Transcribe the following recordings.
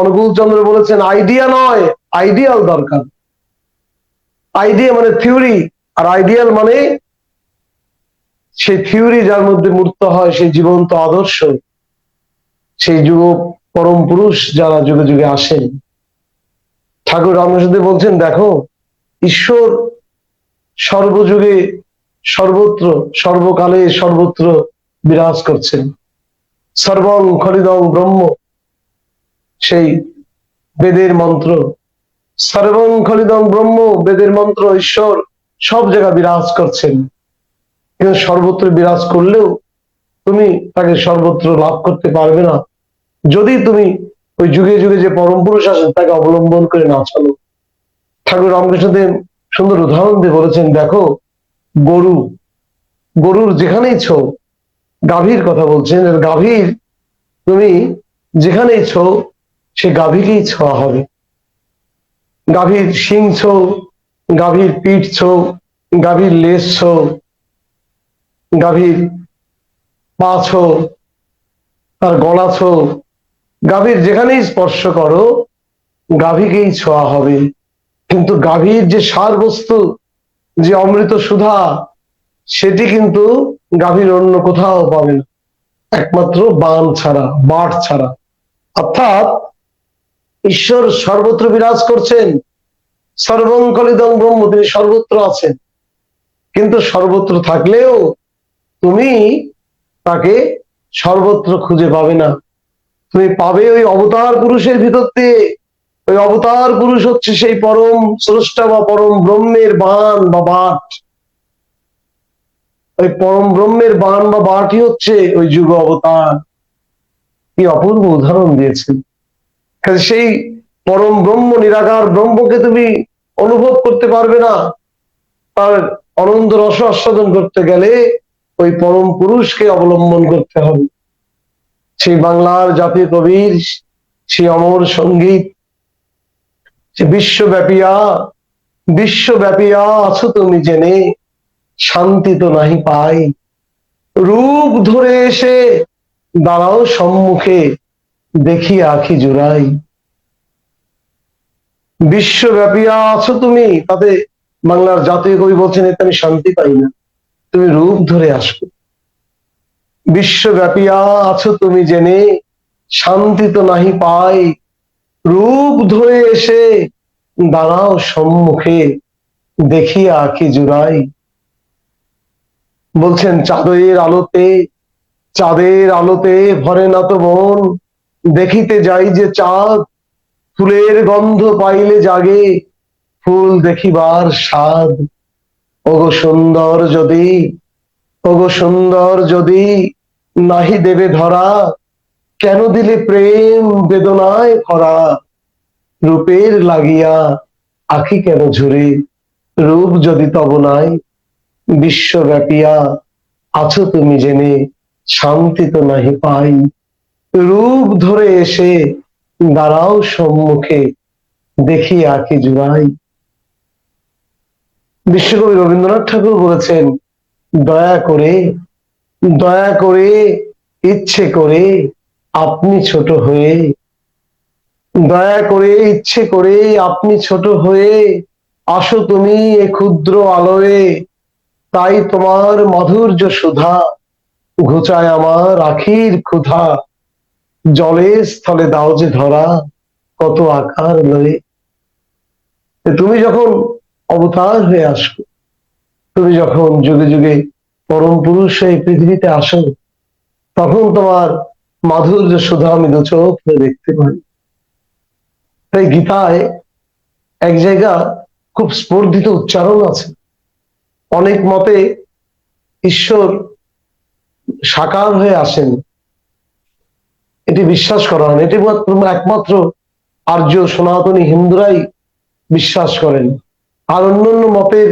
অনুকূল চন্দ্র বলেছেন আইডিয়া নয় আইডিয়াল দরকার। আইডিয়া মানে থিওরি আর আইডিয়াল মানে সেই থিওরি যার মধ্যে মূর্ত হয়, সেই জীবন্ত আদর্শ, সেই যুগ পরম পুরুষ যারা যুগে যুগে আসেন। ঠাকুর রামকৃষ্ণদেব বলছেন, দেখো, ঈশ্বর সর্বযুগে সর্বত্র, সর্বকালে সর্বত্র বিরাজ করছেন। সর্বং খলিদং ব্রহ্ম সেই বেদের মন্ত্র। সর্বং খলিদং ব্রহ্ম, বেদের মন্ত্র, ঈশ্বর সব জায়গা বিরাজ করছেন। কিন্তু সর্বত্র বিরাজ করলেও তুমি তাকে সর্বত্র লাভ করতে পারবে না। যদি তুমি ওই যুগে যুগে যে পরম পুরুষ আছেন, তাকে অবলম্বন করে না চলো। ঠাকুর রামকৃষ্ণদেব সুন্দর উদাহরণ দিয়ে বলেছেন, দেখো, গরু, গরুর যেখানেই ছো, গাভীর কথা বলছেন, গাভীর তুমি যেখানেই ছো সে গাভীকেই ছোঁয়া হবে। গাভীর শিং ছো গাভীর পিঠ ছো গাভীর লেজ ছো গাভীর পা ছো তার গলা ছো গাভীর যেখানেই স্পর্শ করো, গাভীকেই ছোঁয়া হবে। কিন্তু গাভীর যে সার বস্তু যে অমৃত সুধা, সেটি কিন্তু গাভীর অন্য কোথাও পাবে না। একমাত্র বান ছাড়া, বাট ছাড়া। অর্থাৎ ঈশ্বর সর্বত্র বিরাজ করছেন। সর্বঙ্কলিদং ব্রহ্ম তিনি সর্বত্র আছেন। কিন্তু সর্বত্র থাকলেও তুমি তাকে সর্বত্র খুঁজে পাবে না। তুমি পাবে ওই অবতার পুরুষের ভিতর দিয়ে। ওই অবতার পুরুষ হচ্ছে সেই পরম স্রষ্টা বা পরম ব্রহ্মের বান বা বাট। ওই পরম ব্রহ্মের বান বা বাটই হচ্ছে ওই যুগ অবতার। কি অপূর্ব উদাহরণ দিয়েছেন। সেই পরম ব্রহ্ম, নিরাকার ব্রহ্মকে তুমি অনুভব করতে পারবে না। তার অনন্ত রস আস্বাদন করতে গেলে ওই পরম পুরুষকে অবলম্বন করতে হবে। সেই বাংলার জাতীয় কবির, সেই অমর সংগীত, যে বিশ্বব্যাপিয়া বিশ্বব্যাপিয়া আছো তুমি জেনে, শান্তি তো নাহি পাই। রূপ ধরে এসে দাঁড়াও সম্মুখে দেখি আখি জোড়াই। বিশ্বব্যাপিয়া আছো তুমি, তাতে বাংলার জাতীয় কবি বলছেন, এতে আমি শান্তি পাই না। তুমি রূপ ধরে আসো বিশ্বব্যাপিয়া আছো তুমি জেনে, শান্তি তো নাহি পাই। রূপ ধরে এসে দাঁড়াও সম্মুখে, দেখি আঁকি জুড়াই। বলছেন, চাঁদের আলোতে চাঁদের আলোতে ভরে না তো মন। দেখিতে যাই যে চাঁদ, ফুলের গন্ধ পাইলে জাগে ফুল দেখিবার স্বাদ। ওগো সুন্দর যদি, ওগো সুন্দর যদি নাহি দেবে ধরা, কেন দিলে প্রেম বেদনায় ভরা? রূপের লাগিয়া আখি কেন ঝুরে? রূপ যদি তব নাই, বিশ্বব্যাপিয়া, আছো তুমি জেনে, শান্তি তো নাহি পাই। রূপ ধরে এসে দাঁড়াও সম্মুখে, দেখি আঁকি জুড়াই। বিশ্বকবি রবীন্দ্রনাথ ঠাকুর বলেছেন, দয়া করে দয়া করে, ইচ্ছে করে আপনি ছোট হয়ে, দয়া করে, ইচ্ছে করে আপনি ছোট হয়ে, আসো তুমি এ ক্ষুদ্র আলোয়, তাই তোমার মাধুর্য সুধা, ঘুচায় আমার আখির ক্ষুধা। জলের স্থলে দাও যে ধরা, কত আকার লয়ে। তুমি যখন অবতার হয়ে আসো তুমি যখন যুগে যুগে পরম পুরুষ এই পৃথিবীতে আসো, তখন তোমার মাধুর্য সুধা আমি দু চোখ হয়ে দেখতে পাই। তাই গীতায় এক জায়গা খুব স্পর্ধিত উচ্চারণ আছে। অনেক মতে ঈশ্বর সাকার হয়ে আসেন। এটি বিশ্বাস করা হয় এটি একমাত্র আর্য সনাতনী হিন্দুরাই বিশ্বাস করেন। আর অন্যান্য মতের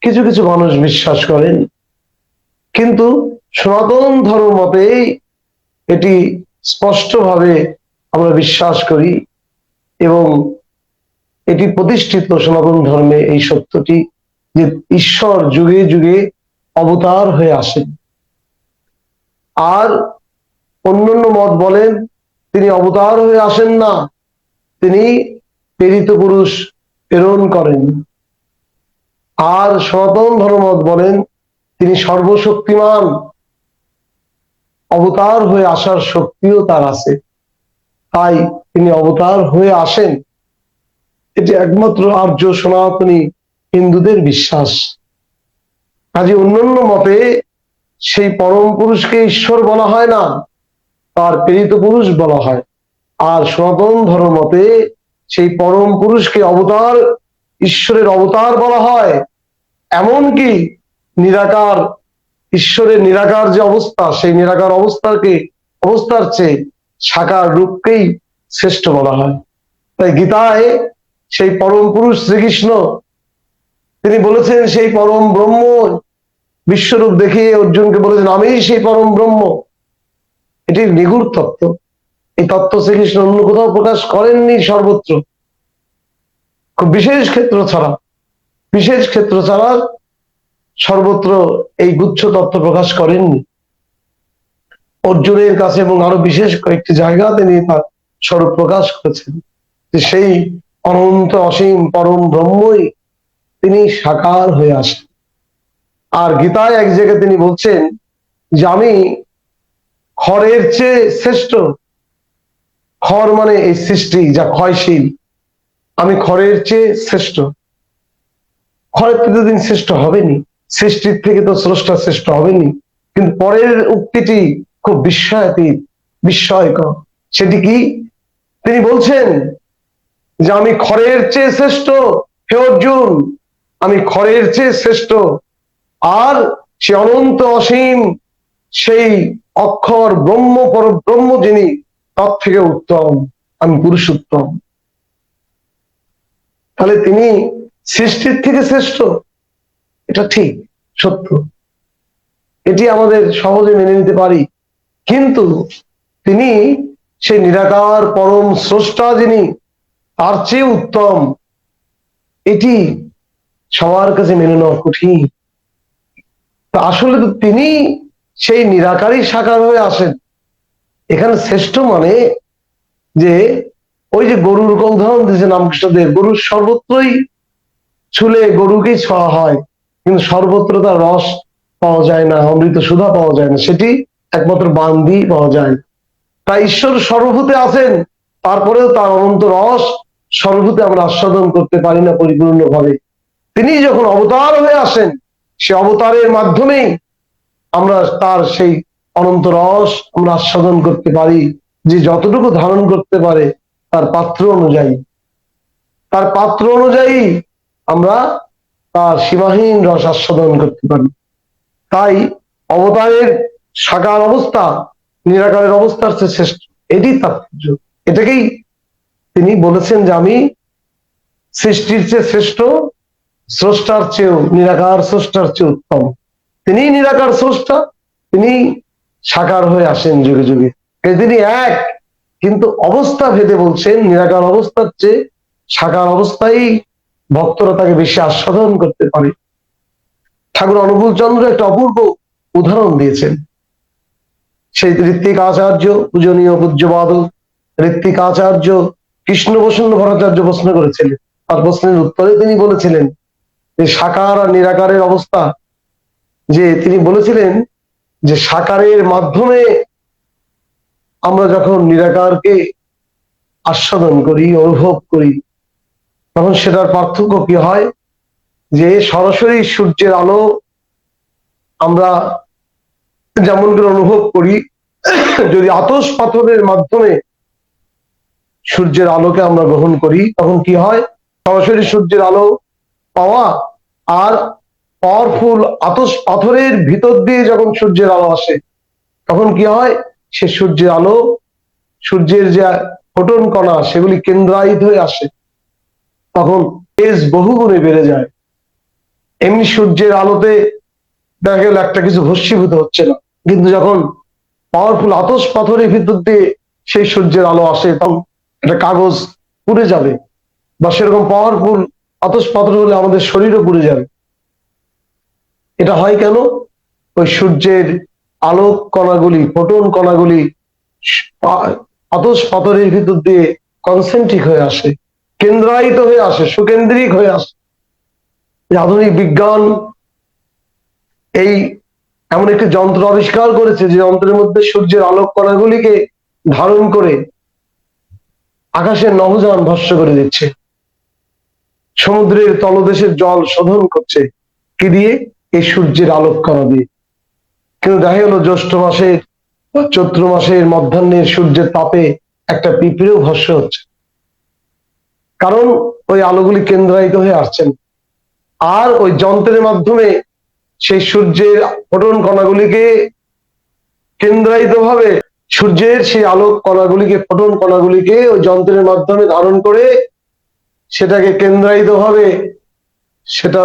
কিছু কিছু মানুষ বিশ্বাস করেন। কিন্তু সনাতন ধর্ম মতেই এটি স্পষ্টভাবে আমরা বিশ্বাস করি এবং এটি প্রতিষ্ঠিত সনাতন ধর্মে এই সত্যটি যে ঈশ্বর যুগে যুগে অবতার হয়ে আসেন। আর অন্যান্য মত বলেন, তিনি অবতার হয়ে আসেন না। তিনি প্রেরিত পুরুষ প্রেরণ করেন। আর সনাতন ধর্মমত বলেন, তিনি সর্বশক্তিমান। অবতার হয়ে আসার শক্তিও তার আছে। তাই তিনি অবতার হয়ে আসেন। এটি একমাত্র আর্য সনাতনী হিন্দুদের বিশ্বাস। কাজে অন্যান্য মতে সেই পরম পুরুষকে ঈশ্বর বলা হয় না। তার প্রেরিত পুরুষ বলা হয়। আর সনাতন ধর্ম মতে সেই পরম পুরুষকে অবতার, ঈশ্বরের অবতার বলা হয়। এমনকি নিরাকার, ঈশ্বরের নিরাকার যে অবস্থা, সেই নিরাকার অবস্থাকে, অবস্থার চেয়ে সাকার রূপকেই শ্রেষ্ঠ বলা হয়। তাই গীতায় সেই পরম পুরুষ শ্রীকৃষ্ণ, তিনি বলেছেন, সেই পরম ব্রহ্ম, বিশ্বরূপ দেখিয়ে অর্জুনকে বলেছেন আমি সেই পরম ব্রহ্ম। এটি নিগুড় তত্ত্ব। এই তত্ত্ব শ্রীকৃষ্ণ অন্য কোথাও প্রকাশ করেননি সর্বত্র। খুব বিশেষ ক্ষেত্র ছাড়া, বিশেষ ক্ষেত্র ছাড়া সর্বত্র এই গুচ্ছ তত্ত্ব প্রকাশ করেননি। অর্জুনের কাছে এবং আরও বিশেষ কয়েকটি জায়গা তিনি তার স্বরূপ প্রকাশ করেছেন। যে সেই অনন্ত অসীম পরম ব্রহ্মই তিনি সাকার হয়ে আসেন। আর গীতায় এক জায়গায় তিনি বলছেন যে আমি খড়ের চেয়ে শ্রেষ্ঠ। খড় মানে এই সৃষ্টি যা ক্ষয়শীল। আমি খড়ের চেয়ে শ্রেষ্ঠ। খড়ের থেকে দিন শ্রেষ্ঠ হবেনি। সৃষ্টির থেকে তো স্রষ্টা শ্রেষ্ঠ হবেনি। কিন্তু পরের উক্তিটি খুব বিস্ময়াতীত, বিস্ময়কর। সেটি কি? তিনি বলছেন যে আমি খড়ের চেয়ে শ্রেষ্ঠ, হে অর্জুন, আমি খড়ের চেয়ে শ্রেষ্ঠ। আর সে অনন্ত অসীম সেই অক্ষর ব্রহ্ম পর ব্রহ্ম যিনি, তার থেকে উত্তম আমি পুরুষোত্তম। তাহলে তিনি সৃষ্টির থেকে শ্রেষ্ঠ। এটা ঠিক, সত্য। এটি আমাদের সহজে মেনে নিতে পারি। কিন্তু তিনি সেই নিরাকার পরম স্রষ্টা যিনি, তার চেয়ে উত্তম। এটি সবার কাছে মেনে নেওয়া কঠিন। আসলে তো তিনি সেই নিরাকারই সাকার হয়ে আসেন। এখানে শ্রেষ্ঠ মানে যে ওই যে গরুর উদাহরণ দিয়েছে রামকৃষ্ণদেব গরুর সর্বত্রই ছুলে গরুকেই ছোঁয়া হয়, কিন্তু সর্বত্র তার রস পাওয়া যায় না, অমৃত সুধা পাওয়া যায় না, সেটি একমাত্র বান্দি পাওয়া যায় তাই ঈশ্বর সর্বভূতে আছেন, তারপরেও তার অনন্ত রস সর্বভূতে আমরা আস্বাদন করতে পারি না পরিপূর্ণভাবে। তিনি যখন অবতার হয়ে আসেন, সে অবতারের মাধ্যমেই আমরা তার সেই অনন্ত রস আমরা আস্বাদন করতে পারি, যে যতটুকু ধারণ করতে পারে তার পাত্র অনুযায়ী। তার পাত্র অনুযায়ী আমরা তার সীমাহীন রস আস্বাদন করতে পারি। তাই অবতারের সাকার অবস্থা, নিরাকারের অবস্থার চেয়ে শ্রেষ্ঠ। এটি তাৎপর্য। এটাকেই তিনি বলেছেন যে আমি সৃষ্টির চেয়ে শ্রেষ্ঠ, স্রষ্টার চেয়েও, নিরাকার স্রষ্টার চেয়ে উত্তম। তিনি নিরাকার স্রষ্টা, তিনি সাকার হয়ে আসেন যুগে যুগে। তিনি এক, কিন্তু অবস্থা ভেদে বলছেন, নিরাকার অবস্থার চেয়ে সাকার অবস্থায় ভক্তরা তাকে বেশি আস্বাদন করতে পারে। ঠাকুর অনুকূল চন্দ্র একটা অপূর্ব উদাহরণ দিয়েছেন। সেই ঋত্বিক আচার্য পূজনীয় পূজ্যবাদ ঋত্বিক আচার্য কৃষ্ণ বসন্ত ভট্টাচার্য প্রশ্ন করেছিলেন। তার প্রশ্নের উত্তরে তিনি বলেছিলেন যে সাকার আর নিরাকারের অবস্থা যে তিনি বলেছিলেন যে সাকারের মাধ্যমে আমরা যখন নিরাকারকে আস্বাদন করি, অনুভব করি, তখন সেটার পার্থক্য কি হয়? যে সরাসরি সূর্যের আলো আমরা যেমন করে অনুভব করি, যদি আতস পাথরের মাধ্যমে সূর্যের আলোকে আমরা গ্রহণ করি, তখন কি হয়? সরাসরি সূর্যের আলো পাওয়া আর পাওয়ারফুল আতস পাথরের ভিতর দিয়ে যখন সূর্যের আলো আসে, তখন কি হয়? সে সূর্যের আলো, সূর্যের যে ফোটন কণা, সেগুলি কেন্দ্রায়িত হয়ে আসে। তখন তেজ বহুগুণে বেড়ে যায়। এমনি সূর্যের আলোতে দেখা গেল একটা কিছু ভস্মীভূত হচ্ছে না। কিন্তু যখন পাওয়ারফুল আতস পাথরের ভিতর দিয়ে সেই সূর্যের আলো আসে, তখন একটা কাগজ পুড়ে যাবে। বা সেরকম পাওয়ারফুল আতস পাথর হলে আমাদের শরীরও পুড়ে যাবে। এটা হয় কেন? ওই সূর্যের আলোক কণাগুলি, ফোটন কণাগুলি আতস পাথরের ভিতর দিয়ে কনসেন্ট্রিক হয়ে আসে, কেন্দ্রায়িত হয়ে আসে, সুকেন্দ্রিক হয়ে আসে। আধুনিক বিজ্ঞান এই এমন একটি যন্ত্র আবিষ্কার করেছে যে যন্ত্রের মধ্যে সূর্যের আলোক কণাগুলিকে ধারণ করে আকাশের নভোযান ভস্য করে দিচ্ছে। সমুদ্রের তলদেশের জল শোধন করছে। কি দিয়ে? এই সূর্যের আলোক কণা দিয়ে। কিন্তু দেখা গেল জ্যৈষ্ঠ মাসের চৈত্র মাসের মধ্যাহ্নের সূর্যের তাপে একটা পিঁপড়েও ভস্য হচ্ছে। কারণ ওই আলোগুলি কেন্দ্রায়িত হয়ে আসছেন আর ওই যন্ত্রের মাধ্যমে সেই সূর্যের ফোটন কণাগুলিকে কেন্দ্রায়িত ভাবে সূর্যের সেই আলোক কণাগুলিকে, ফোটন কণাগুলিকে ওই যন্ত্রের মাধ্যমে ধারণ করে সেটাকে কেন্দ্রায়িত ভাবে সেটা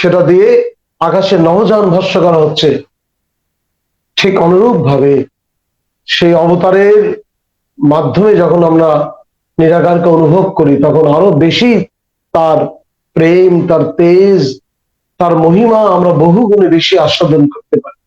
সেটা দিয়ে আকাশে নবযান ভাষ্য করা হচ্ছে। ঠিক অনুরূপ ভাবে সেই অবতারের মাধ্যমে যখন আমরা নিরাকারকে অনুভব করি, তখন আরও বেশি তার প্রেম, তার তেজ, তার মহিমা আমরা বহুগুণে বেশি আস্বাদন করতে পারি।